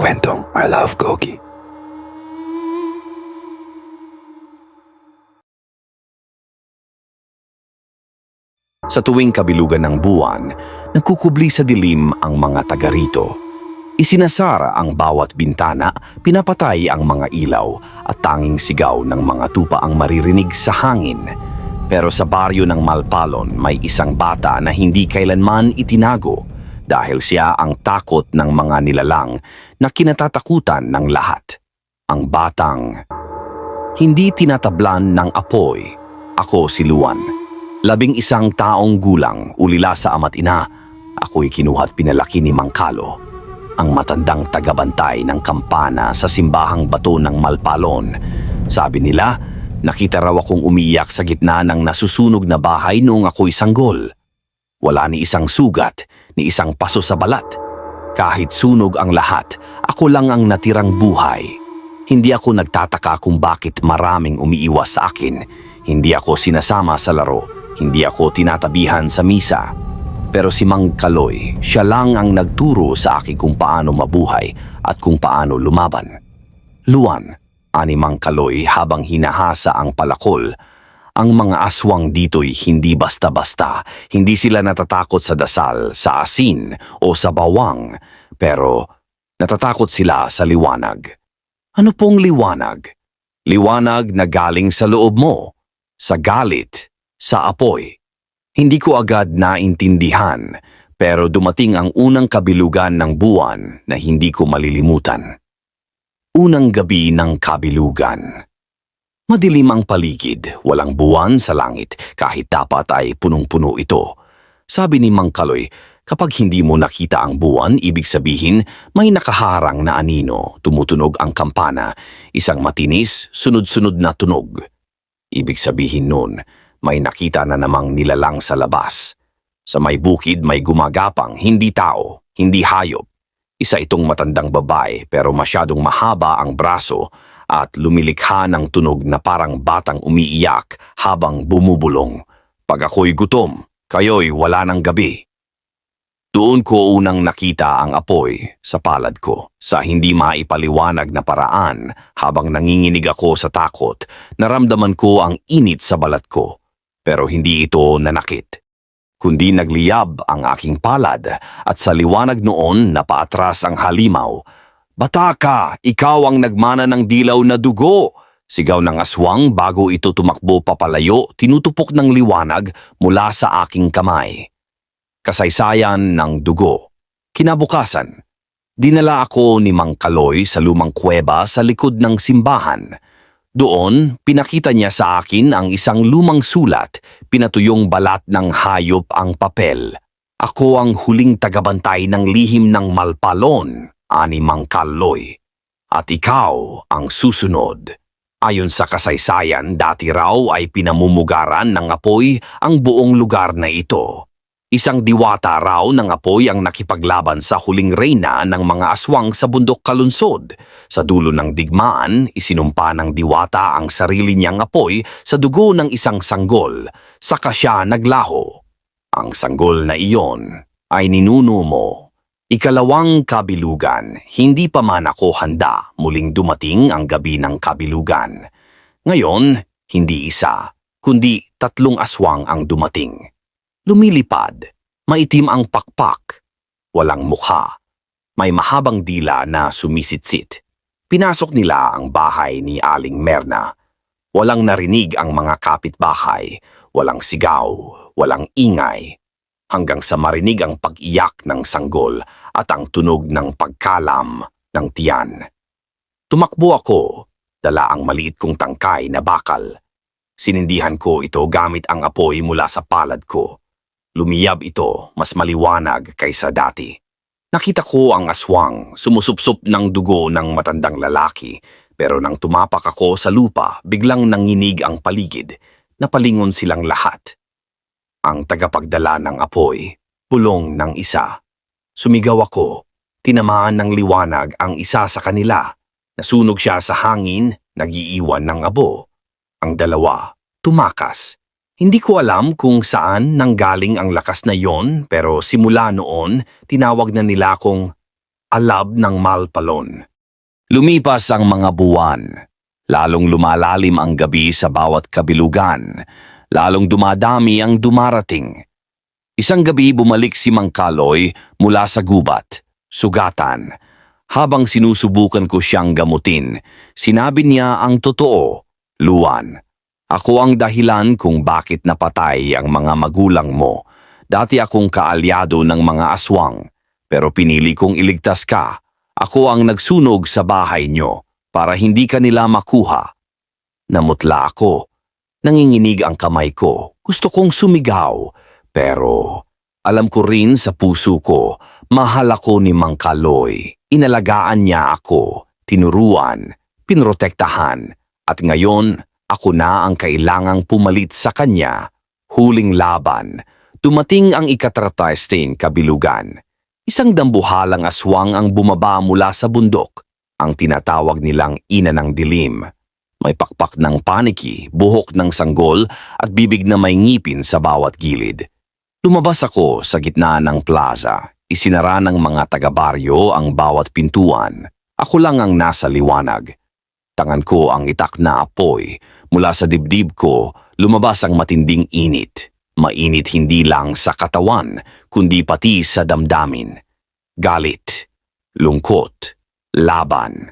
kwentong I Love Gogi. Sa tuwing kabilugan ng buwan, nagkukubli sa dilim ang mga taga rito. Isinasara ang bawat bintana, pinapatay ang mga ilaw at tanging sigaw ng mga tupa ang maririnig sa hangin. Pero sa baryo ng Malpalon may isang bata na hindi kailanman itinago dahil siya ang takot ng mga nilalang na kinatatakutan ng lahat. Ang batang hindi tinatablan ng apoy. Ako si Luan. Labing isang taong gulang, ulila sa ama't ina, ako'y kinuha't pinalaki ni Mangkalo, ang matandang tagabantay ng kampana sa simbahang bato ng Malpalon. Sabi nila, nakita raw akong umiyak sa gitna ng nasusunog na bahay noong ako'y sanggol. Wala ni isang sugat, ni isang paso sa balat. Kahit sunog ang lahat, ako lang ang natirang buhay. Hindi ako nagtataka kung bakit maraming umiiwas sa akin. Hindi ako sinasama sa laro hindi ako tinatabihan sa misa. Pero si Mang Kaloy, siya lang ang nagturo sa akin kung paano mabuhay at kung paano lumaban. Luan, ani Mang Kaloy habang hinahasa ang palakol, ang mga aswang dito'y hindi basta-basta. Hindi sila natatakot sa dasal, sa asin o sa bawang, pero natatakot sila sa liwanag. Ano pong liwanag? Liwanag na galing sa loob mo, sa galit, sa apoy. Hindi ko agad naintindihan pero dumating ang unang kabilugan ng buwan na hindi ko malilimutan. Unang gabi ng kabilugan. Madilim ang paligid, walang buwan sa langit kahit dapat ay punong-puno ito. Sabi ni Mang Kaloy, kapag hindi mo nakita ang buwan, ibig sabihin may nakaharang na anino, tumutunog ang kampana, isang matinis, sunod-sunod na tunog. Ibig sabihin nun, may nakita na namang nilalang sa labas. Sa may bukid may gumagapang, hindi tao, hindi hayop. Isa itong matandang babae pero masyadong mahaba ang braso at lumilikha ng tunog na parang batang umiiyak habang bumubulong. Pag ako'y gutom, kayo'y wala ng gabi. Doon ko unang nakita ang apoy sa palad ko sa hindi maipaliwanag na paraan habang nanginginig ako sa takot, naramdaman ko ang init sa balat ko pero hindi ito nanakit. Kundi nagliyab ang aking palad at sa liwanag noon napaatras ang halimaw. Bataka, ikaw ang nagmana ng dilaw na dugo! Sigaw ng aswang bago ito tumakbo papalayo, tinutupok ng liwanag mula sa aking kamay. Kasaysayan ng dugo. Kinabukasan, dinala ako ni Mang Kaloy sa lumang kuweba sa likod ng simbahan. Doon, pinakita niya sa akin ang isang lumang sulat, pinatuyong balat ng hayop ang papel. Ako ang huling tagabantay ng lihim ng Malpalon, ani Mang Kaloy. At ikaw ang susunod. Ayon sa kasaysayan, dati raw ay pinamumugaran ng apoy ang buong lugar na ito. Isang diwata raw ng apoy ang nakipaglaban sa huling reyna ng mga aswang sa bundok kalunsod. Sa dulo ng digmaan, isinumpa ng diwata ang sarili niyang apoy sa dugo ng isang sanggol. Saka siya naglaho. Ang sanggol na iyon ay ninuno mo. Ikalawang kabilugan, hindi pa man ako handa muling dumating ang gabi ng kabilugan. Ngayon, hindi isa, kundi tatlong aswang ang dumating. Lumilipad, maitim ang pakpak, walang mukha, may mahabang dila na sumisitsit. Pinasok nila ang bahay ni Aling Merna. Walang narinig ang mga kapitbahay, walang sigaw, walang ingay, hanggang sa marinig ang pag-iyak ng sanggol at ang tunog ng pagkalam ng tiyan. Tumakbo ako, dala ang maliit kong tangkay na bakal. Sinindihan ko ito gamit ang apoy mula sa palad ko. Lumiyab ito, mas maliwanag kaysa dati. Nakita ko ang aswang, sumusupsup ng dugo ng matandang lalaki, pero nang tumapak ako sa lupa, biglang nanginig ang paligid, napalingon silang lahat. Ang tagapagdala ng apoy, pulong ng isa. Sumigaw ako, tinamaan ng liwanag ang isa sa kanila. Nasunog siya sa hangin, nagiiwan ng abo. Ang dalawa, tumakas. Hindi ko alam kung saan nanggaling ang lakas na yon pero simula noon tinawag na nila akong alab ng malpalon. Lumipas ang mga buwan. Lalong lumalalim ang gabi sa bawat kabilugan. Lalong dumadami ang dumarating. Isang gabi bumalik si Mang Kaloy mula sa gubat, sugatan. Habang sinusubukan ko siyang gamutin, sinabi niya ang totoo, Luan. Ako ang dahilan kung bakit napatay ang mga magulang mo. Dati akong kaalyado ng mga aswang, pero pinili kong iligtas ka. Ako ang nagsunog sa bahay nyo para hindi ka nila makuha. Namutla ako. Nanginginig ang kamay ko. Gusto kong sumigaw. Pero alam ko rin sa puso ko, mahal ako ni Mang Kaloy. Inalagaan niya ako, tinuruan, pinrotektahan. At ngayon, ako na ang kailangang pumalit sa kanya. Huling laban. Dumating ang ikatratasting kabilugan. Isang dambuhalang aswang ang bumaba mula sa bundok. Ang tinatawag nilang ina ng dilim. May pakpak ng paniki, buhok ng sanggol at bibig na may ngipin sa bawat gilid. Lumabas ako sa gitna ng plaza. Isinara ng mga taga-baryo ang bawat pintuan. Ako lang ang nasa liwanag. Tangan ko ang itak na apoy. Mula sa dibdib ko, lumabas ang matinding init. Mainit hindi lang sa katawan, kundi pati sa damdamin. Galit, lungkot, laban.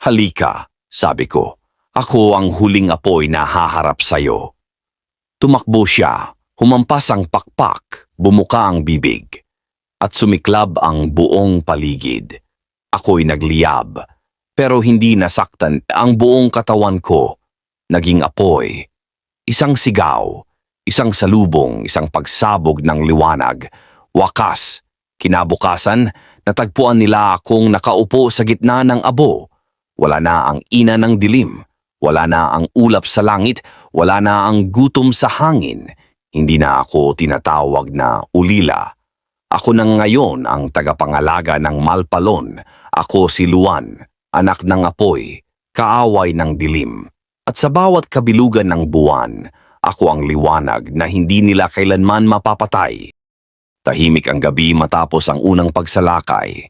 Halika, sabi ko. Ako ang huling apoy na haharap sa'yo. Tumakbo siya, humampas ang pakpak, bumuka ang bibig. At sumiklab ang buong paligid. Ako'y nagliyab, pero hindi nasaktan ang buong katawan ko. Naging apoy. Isang sigaw, isang salubong, isang pagsabog ng liwanag. Wakas, kinabukasan, natagpuan nila akong nakaupo sa gitna ng abo. Wala na ang ina ng dilim. Wala na ang ulap sa langit, wala na ang gutom sa hangin. Hindi na ako tinatawag na ulila. Ako na ngayon ang tagapangalaga ng Malpalon. Ako si Luan, anak ng apoy, kaaway ng dilim. At sa bawat kabilugan ng buwan, ako ang liwanag na hindi nila kailanman mapapatay. Tahimik ang gabi matapos ang unang pagsalakay.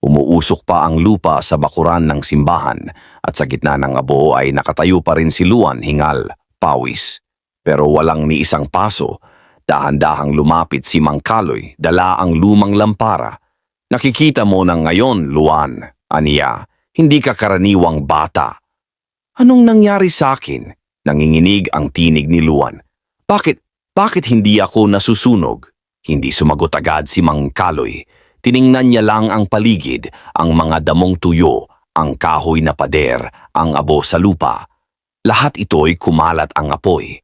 Umuusok pa ang lupa sa bakuran ng simbahan at sa gitna ng abo ay nakatayo pa rin si Luan hingal, pawis. Pero walang ni isang paso, dahan-dahang lumapit si Mang Kaloy, dala ang lumang lampara. Nakikita mo na ngayon, Luan, aniya, hindi ka karaniwang bata. Anong nangyari sa akin? Nanginginig ang tinig ni Luan. Bakit, bakit hindi ako nasusunog? Hindi sumagot agad si Mang Kaloy. Tiningnan niya lang ang paligid, ang mga damong tuyo, ang kahoy na pader, ang abo sa lupa. Lahat ito'y kumalat ang apoy.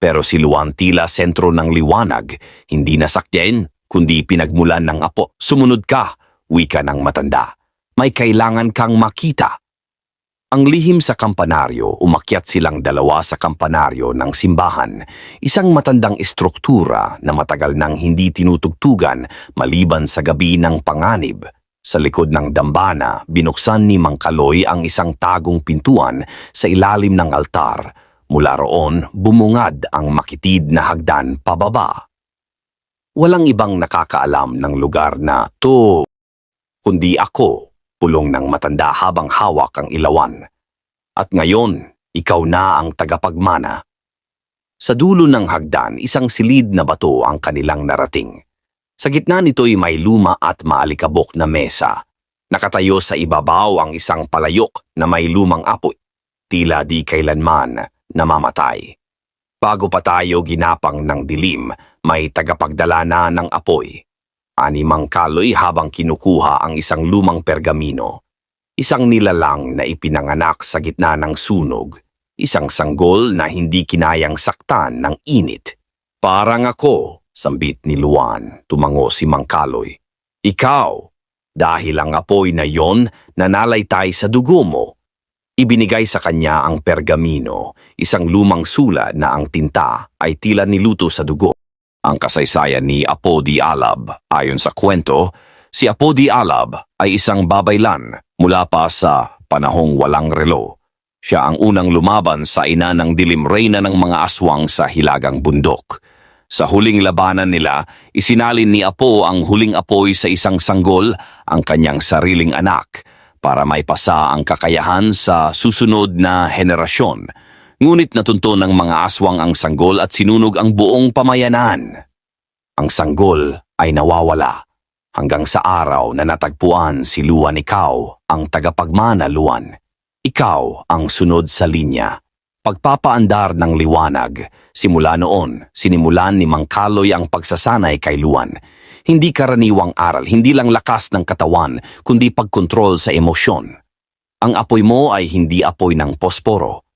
Pero si Luan tila sentro ng liwanag, hindi nasakyan, kundi pinagmulan ng apo. Sumunod ka, wika ng matanda. May kailangan kang makita. Ang lihim sa kampanaryo, umakyat silang dalawa sa kampanaryo ng simbahan, isang matandang istruktura na matagal nang hindi tinutugtugan maliban sa gabi ng panganib. Sa likod ng dambana, binuksan ni Mang Kaloy ang isang tagong pintuan sa ilalim ng altar. Mula roon, bumungad ang makitid na hagdan pababa. Walang ibang nakakaalam ng lugar na to, kundi ako, pulong ng matanda habang hawak ang ilawan. At ngayon, ikaw na ang tagapagmana. Sa dulo ng hagdan, isang silid na bato ang kanilang narating. Sa gitna nito'y may luma at maalikabok na mesa. Nakatayo sa ibabaw ang isang palayok na may lumang apoy. Tila di kailanman namamatay. Bago pa tayo ginapang ng dilim, may tagapagdala na ng apoy. Animang kaloy habang kinukuha ang isang lumang pergamino. Isang nilalang na ipinanganak sa gitna ng sunog. Isang sanggol na hindi kinayang saktan ng init. Parang ako, sambit ni Luan, tumango si Mang Kaloy. Ikaw, dahil ang apoy na yon nanalaytay sa dugo mo. Ibinigay sa kanya ang pergamino, isang lumang sulat na ang tinta ay tila niluto sa dugo. Ang kasaysayan ni Apo di Alab, ayon sa kwento, si Apo di Alab ay isang babaylan mula pa sa panahong walang relo. Siya ang unang lumaban sa ina ng dilim reyna ng mga aswang sa hilagang bundok. Sa huling labanan nila, isinalin ni Apo ang huling apoy sa isang sanggol, ang kanyang sariling anak, para maipasa ang kakayahan sa susunod na henerasyon. Ngunit natunto ng mga aswang ang sanggol at sinunog ang buong pamayanan. Ang sanggol ay nawawala hanggang sa araw na natagpuan si Luan Ikaw, ang tagapagmana Luan. Ikaw ang sunod sa linya. Pagpapaandar ng liwanag, simula noon, sinimulan ni Mang Kaloy ang pagsasanay kay Luan. Hindi karaniwang aral, hindi lang lakas ng katawan, kundi pagkontrol sa emosyon. Ang apoy mo ay hindi apoy ng posporo.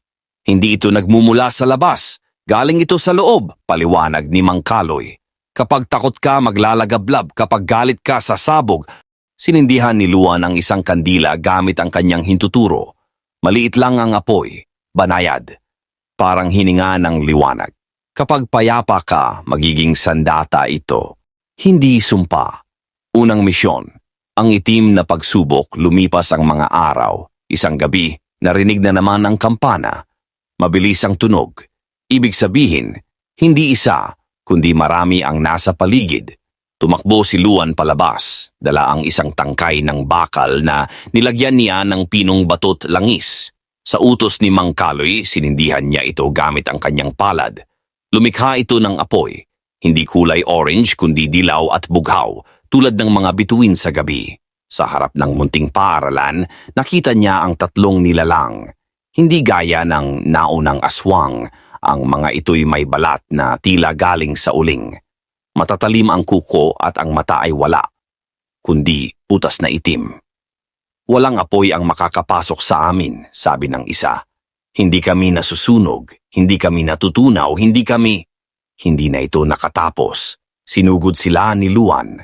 Hindi ito nagmumula sa labas, galing ito sa loob, paliwanag ni Mang Kaloy. Kapag takot ka, maglalagablab. Kapag galit ka, sasabog. Sinindihan ni Luan ang isang kandila gamit ang kanyang hintuturo. Maliit lang ang apoy, banayad. Parang hininga ng liwanag. Kapag payapa ka, magiging sandata ito. Hindi sumpa. Unang misyon. Ang itim na pagsubok, lumipas ang mga araw. Isang gabi, narinig na naman ang kampana. Mabilis ang tunog. Ibig sabihin, hindi isa, kundi marami ang nasa paligid. Tumakbo si Luan palabas, dala ang isang tangkay ng bakal na nilagyan niya ng pinong batot langis. Sa utos ni Mang Kaloy, sinindihan niya ito gamit ang kanyang palad. Lumikha ito ng apoy, hindi kulay orange kundi dilaw at bughaw, tulad ng mga bituin sa gabi. Sa harap ng munting paaralan, nakita niya ang tatlong nilalang. Hindi gaya ng naunang aswang, ang mga ito'y may balat na tila galing sa uling. Matatalim ang kuko at ang mata ay wala, kundi putas na itim. Walang apoy ang makakapasok sa amin, sabi ng isa. Hindi kami nasusunog, hindi kami natutunaw, hindi kami... Hindi na ito nakatapos. Sinugod sila ni Luan.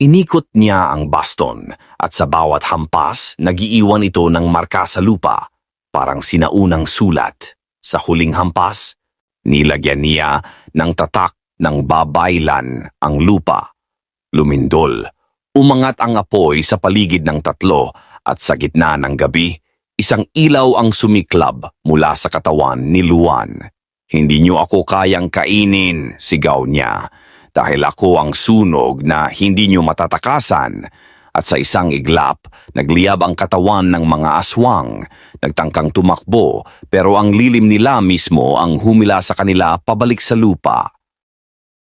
Inikot niya ang baston at sa bawat hampas, nagiiwan ito ng marka sa lupa, parang sinaunang sulat. Sa huling hampas, nilagyan niya ng tatak ng babaylan ang lupa. Lumindol. Umangat ang apoy sa paligid ng tatlo at sa gitna ng gabi, isang ilaw ang sumiklab mula sa katawan ni Luan. Hindi niyo ako kayang kainin, sigaw niya, dahil ako ang sunog na hindi niyo matatakasan. At sa isang iglap, nagliyab ang katawan ng mga aswang, nagtangkang tumakbo, pero ang lilim nila mismo ang humila sa kanila pabalik sa lupa.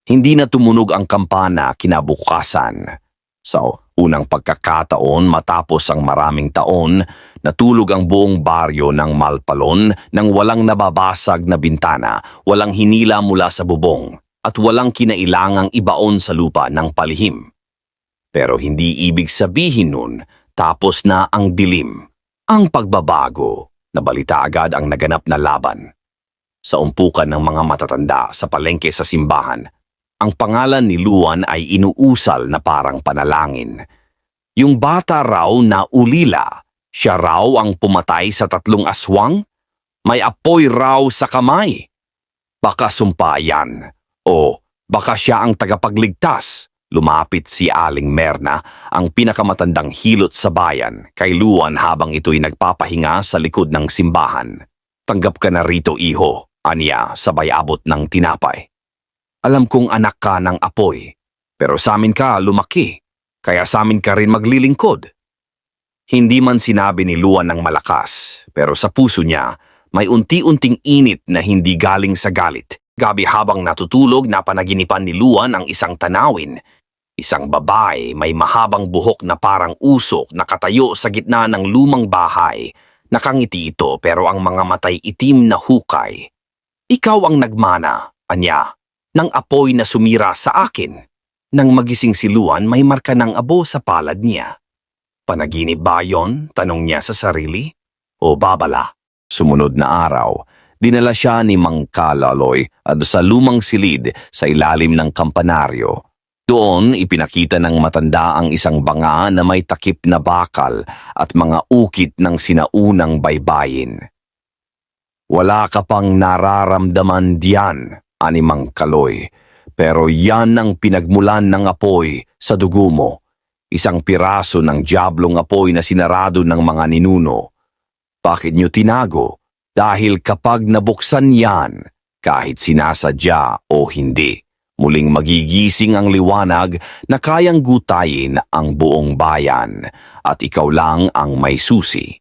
Hindi na tumunog ang kampana kinabukasan. Sa unang pagkakataon matapos ang maraming taon, natulog ang buong baryo ng Malpalon nang walang nababasag na bintana, walang hinila mula sa bubong, at walang kinailangang ibaon sa lupa ng palihim. Pero hindi ibig sabihin nun, tapos na ang dilim. Ang pagbabago, nabalita agad ang naganap na laban. Sa umpukan ng mga matatanda sa palengke sa simbahan, ang pangalan ni Luan ay inuusal na parang panalangin. Yung bata raw na ulila, siya raw ang pumatay sa tatlong aswang? May apoy raw sa kamay. Baka sumpa yan. O baka siya ang tagapagligtas. Lumapit si Aling Merna, ang pinakamatandang hilot sa bayan, kay Luan habang ito'y nagpapahinga sa likod ng simbahan. Tanggap ka na rito, iho, aniya sabay abot ng tinapay. Alam kong anak ka ng apoy, pero sa amin ka lumaki, kaya sa amin ka rin maglilingkod. Hindi man sinabi ni Luan ng malakas, pero sa puso niya, may unti-unting init na hindi galing sa galit. Gabi habang natutulog, napanaginipan ni Luan ang isang tanawin. Isang babae may mahabang buhok na parang usok nakatayo sa gitna ng lumang bahay. Nakangiti ito pero ang mga matay itim na hukay. Ikaw ang nagmana, anya, ng apoy na sumira sa akin. Nang magising si Luan, may marka ng abo sa palad niya. Panaginip ba yon? Tanong niya sa sarili. O babala. Sumunod na araw, dinala siya ni Mang Kalaloy at sa lumang silid sa ilalim ng kampanaryo. Doon ipinakita ng matanda ang isang banga na may takip na bakal at mga ukit ng sinaunang baybayin. Wala ka pang nararamdaman diyan, animang kaloy, pero yan ang pinagmulan ng apoy sa dugo mo. Isang piraso ng diablong apoy na sinarado ng mga ninuno. Bakit nyo tinago? Dahil kapag nabuksan yan, kahit sinasadya o hindi, Muling magigising ang liwanag na kayang gutayin ang buong bayan at ikaw lang ang may susi.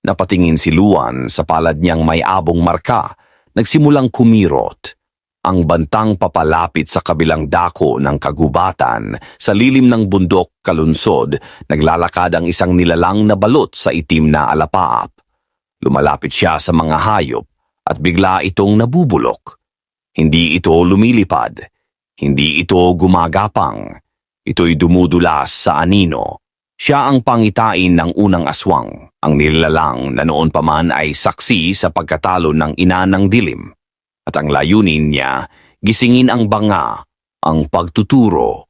Napatingin si Luan sa palad niyang may abong marka, nagsimulang kumirot. Ang bantang papalapit sa kabilang dako ng kagubatan, sa lilim ng bundok kalunsod, naglalakad ang isang nilalang na balot sa itim na alapaap. Lumalapit siya sa mga hayop at bigla itong nabubulok. Hindi ito lumilipad. Hindi ito gumagapang. Ito'y dumudulas sa anino. Siya ang pangitain ng unang aswang. Ang nilalang na noon pa man ay saksi sa pagkatalo ng ina ng dilim. At ang layunin niya, gisingin ang banga, ang pagtuturo.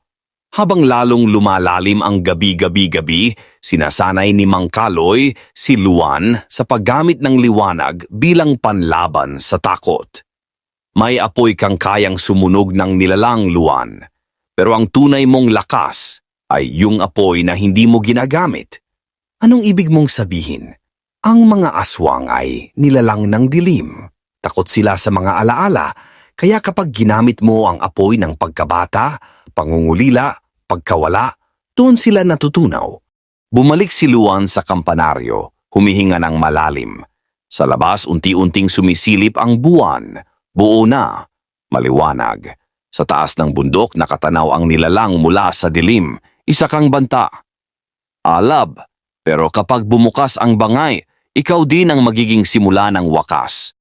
Habang lalong lumalalim ang gabi-gabi-gabi, sinasanay ni Mang Kaloy si Luan sa paggamit ng liwanag bilang panlaban sa takot. May apoy kang kayang sumunog ng nilalang luwan. Pero ang tunay mong lakas ay yung apoy na hindi mo ginagamit. Anong ibig mong sabihin? Ang mga aswang ay nilalang ng dilim. Takot sila sa mga alaala, kaya kapag ginamit mo ang apoy ng pagkabata, pangungulila, pagkawala, doon sila natutunaw. Bumalik si Luan sa kampanaryo, humihinga ng malalim. Sa labas, unti-unting sumisilip ang buwan. Buo na, maliwanag. Sa taas ng bundok nakatanaw ang nilalang mula sa dilim. Isa kang banta. Alab, pero kapag bumukas ang bangay, ikaw din ang magiging simula ng wakas.